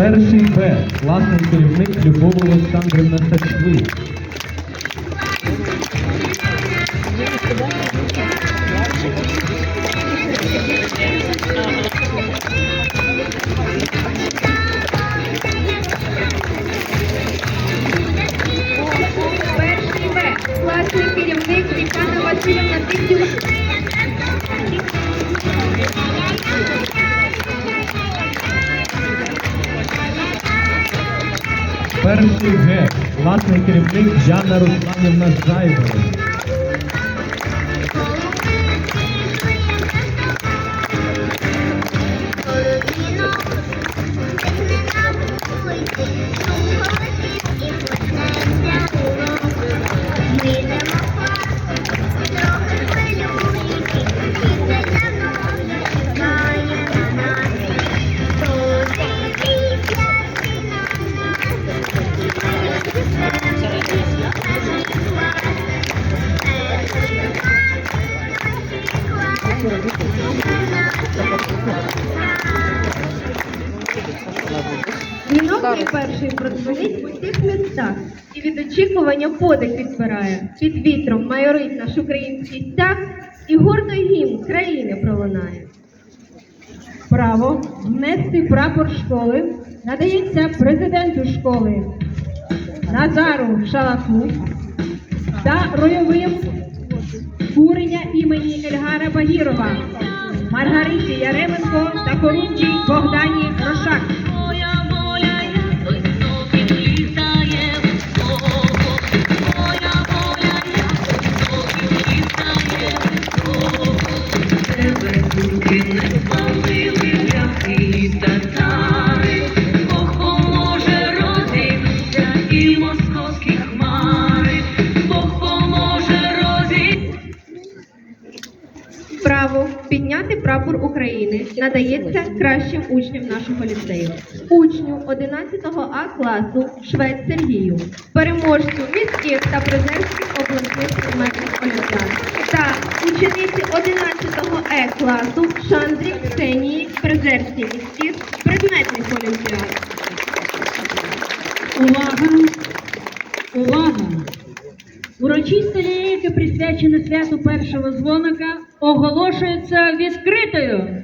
Перший Б. Класний керівник Любов Олександрівна Сачви. Перший Г. Класний керівник Жанна Русланівна Зайвова. Продзвонить в усіх містах і від очікування подих підбирає. Під вітром майорить наш український стяг і гордо гімн країни пролунає. Право внести прапор школи надається президенту школи Назару Шалаку та ройовим курення імені Ельгара Багірова, Маргариті Яременко та Корунжій Богдані Рошак. Турки не України надається кращим учням нашого ліцею. Учню 11 А класу Швець Сергію, переможцю міських та призерських обласних предметних олімпіад та учениці 11 Е класу Шандрі Ксенії призерських міських предметних олімпіад. Увага! Увага! Урочиста лінійка, присвячена святу першого дзвоника, оголошується відкритою.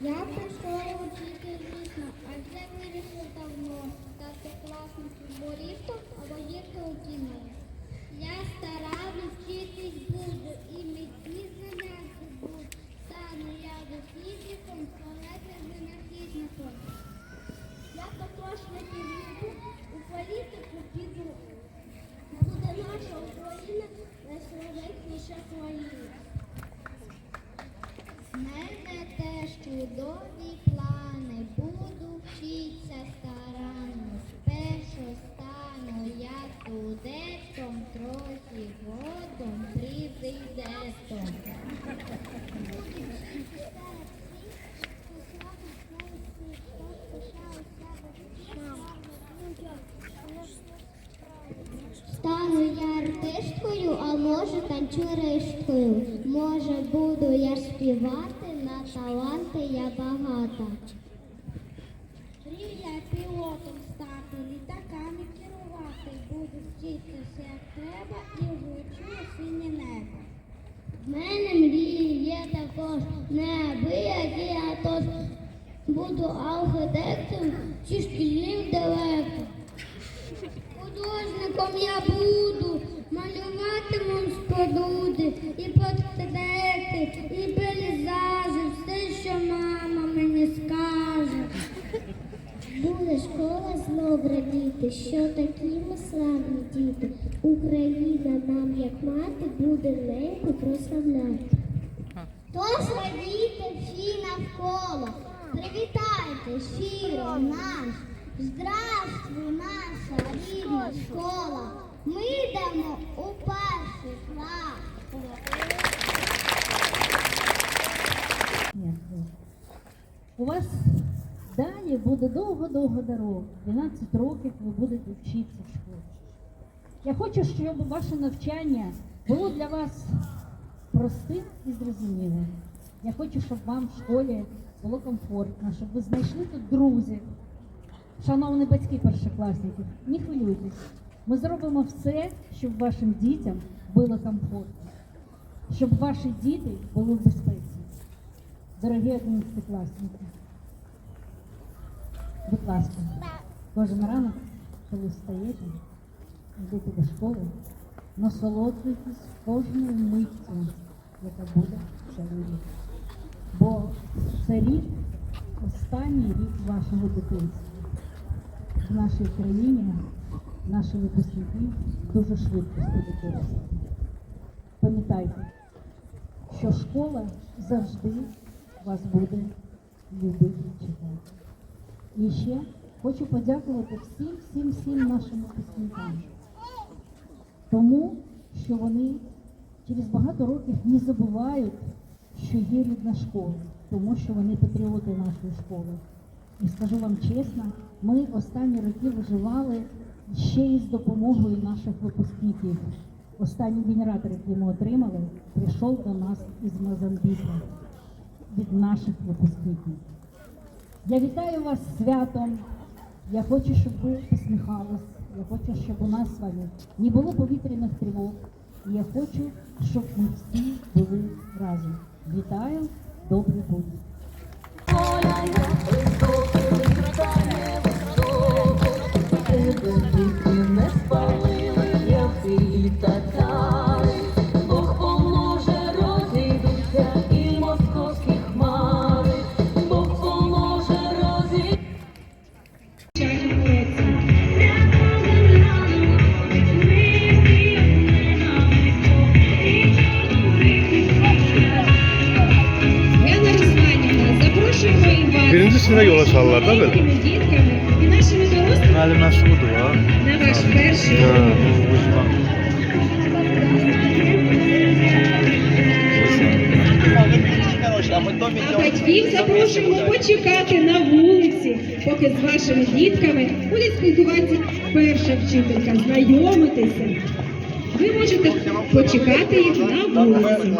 Я прийшла вчити, звісно, адже вже вирішив давно стати класним футболістом або їхати у кіно. Я старанно вчитись буду і мені заняти буду. Стану я дослідником, також не піду у політику піду, чудові плани, буду вчитися старанно. Спершу стану я студентом, трохи годом президентом. Стану я артисткою, а може танцюристкою. Може буду я співати, на таланти я багата. Мрію я пілотом стати, літаками керувати. Буду вчитися як треба і влучу синє небо. В мене мрії є також неабиякі, а то буду архітектором чи шкільним директором. Художником я буду, малюватиму споруди, і портрети, і пейзажі, все, що мама мені скаже. Буде школа знов радіти, що такі ми славні діти. Україна нам, як мати, буде неньку прославляти. Тож радійте всі навколо, привітайте щиро наш, здравствуй, наша рідна школа. Ми йдемо у перший клас. У вас далі буде довго-довго дорога. 12 років ви будете вчитися в школі. Я хочу, щоб ваше навчання було для вас простим і зрозумілим. Я хочу, щоб вам в школі було комфортно, щоб ви знайшли тут друзів. Шановні батьки першокласників, не хвилюйтесь. Ми зробимо все, щоб вашим дітям було комфортно, щоб ваші діти були в безпеці. Дорогі одинадцятикласники, будь ласка, кожен ранок, коли встаєте, йдете до школи, насолоджуйтесь кожною миттю, яка буде цей. Бо це рік, останній рік вашого дитинства. В нашій країні наші випускники дуже швидко стають дорослими. Пам'ятайте, що школа завжди вас буде любити читати. І ще хочу подякувати всім, всім, всім нашим випускникам. Тому що вони через багато років не забувають, що є рідна школа, тому що вони патріоти нашої школи. І скажу вам чесно, ми останні роки виживали ще й з допомогою наших випускників. Останній генератор, який ми отримали, прийшов до нас із Мозамбіка від наших випускників. Я вітаю вас святом. Я хочу, щоб ви посміхались. Я хочу, щоб у нас з вами не було повітряних тривог. І я хочу, щоб ми всі були разом. Вітаю, добрий будь. І татари. Бог поможе, розійдуться і московські хмари. Бог поможе, розійдуться. Birinci sınıfa yol açarlar da böyle. Müəllim məşğuldur ha. на ваш перший. А батьків запрошуємо почекати на вулиці, поки з вашими дітками буде спілкуватися перша вчителька, знайомитися. Ви можете почекати їх на вулиці.